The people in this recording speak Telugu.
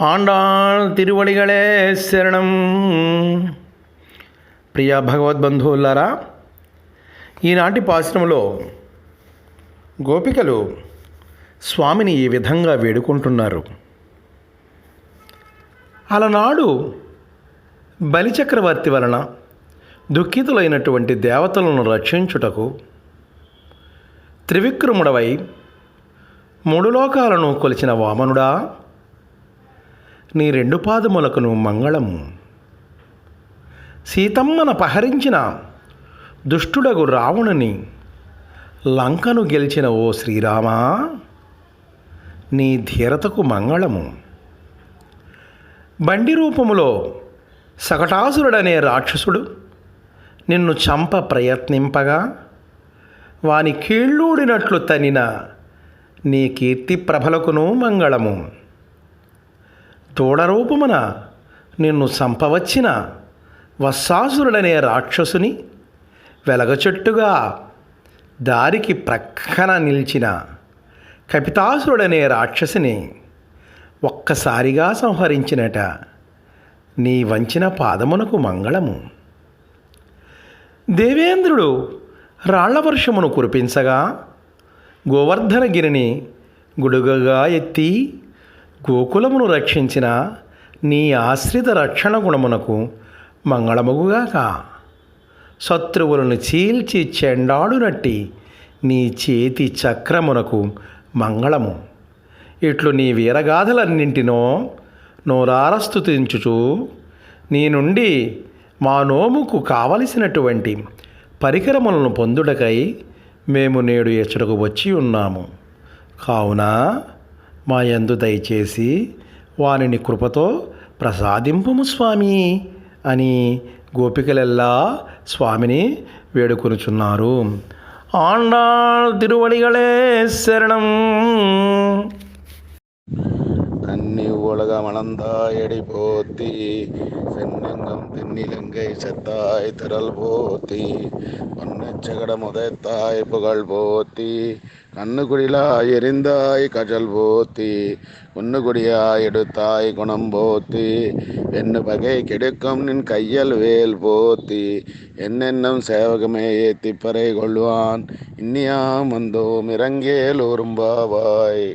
ఆండాళ్ తిరువడిగళే శరణం ప్రియ భగవద్బంధువులారా ఈనాటి పాశ్రమంలో గోపికలు స్వామిని ఈ విధంగా వేడుకుంటున్నారు. అలనాడు బలిచక్రవర్తి వలన దుఃఖితులైనటువంటి దేవతలను రక్షించుటకు త్రివిక్రముడవై మూడు లోకాలను కొలిచిన వామనుడా నీ రెండు పాదములకును మంగళము. సీతమ్మన పహరించిన దుష్టుడగు రావణుని లంకను గెలిచిన ఓ శ్రీరామా నీ ధీరతకు మంగళము. బండి రూపములో సకటాసురుడనే రాక్షసుడు నిన్ను చంప ప్రయత్నింపగా వాని కీళ్ళూడినట్లు తనిన నీ కీర్తి ప్రభలకును మంగళము. తోడరూపమున నిన్ను సంపవచ్చిన వస్సాసురుడనే రాక్షసుని వెలగచెట్టుగా దారికి ప్రక్కన నిలిచిన కపితాసురుడనే రాక్షసిని ఒక్కసారిగా సంహరించినట. నీ వంచిన పాదమునకు మంగళము. దేవేంద్రుడు రాళ్ళ వర్షమును కురిపించగా గోవర్ధనగిరిని గుడుగగా ఎత్తి గోకులమును రక్షించిన నీ ఆశ్రిత రక్షణ గుణమునకు మంగళముగుగాక. శత్రువులను చీల్చి చెండాడునట్టి నీ చేతి చక్రమునకు మంగళము. ఇట్లు నీ వీరగాథలన్నింటినో నోరారస్తుతించుచు నీ నుండి మా నోముకు కావలసినటువంటి పరికరములను పొందుటకై మేము నేడు ఎచ్చటకు వచ్చి ఉన్నాము. కావున మా యందు దయచేసి వారిని కృపతో ప్రసాదింపుము స్వామి అని గోపికలెల్లా స్వామిని వేడుకొనుచున్నారు. ఆండాళ్ తిరువడిగలే శరణం. சென்னி உலகம் அளந்தாயடி போத்தி சென்னங்கம் தென்னிலங்கை செத்தாய் திரள் போத்தி பொன்னச்சகட முதத்தாய் புகழ் போத்தி கண்ணுகுடிலாய் எரிந்தாய் கஜல் போத்தி குன்னுகுடியாய் எடுத்தாய் குணம் போத்தி என்ன பகை கெடுக்கும் நின் கையல் வேல் போத்தி என்னென்னும் சேவகமே ஏத்திப்பறை கொள்வான் இன்னியாம் வந்தோம் இறங்கேல் ஒரும்பாவாய்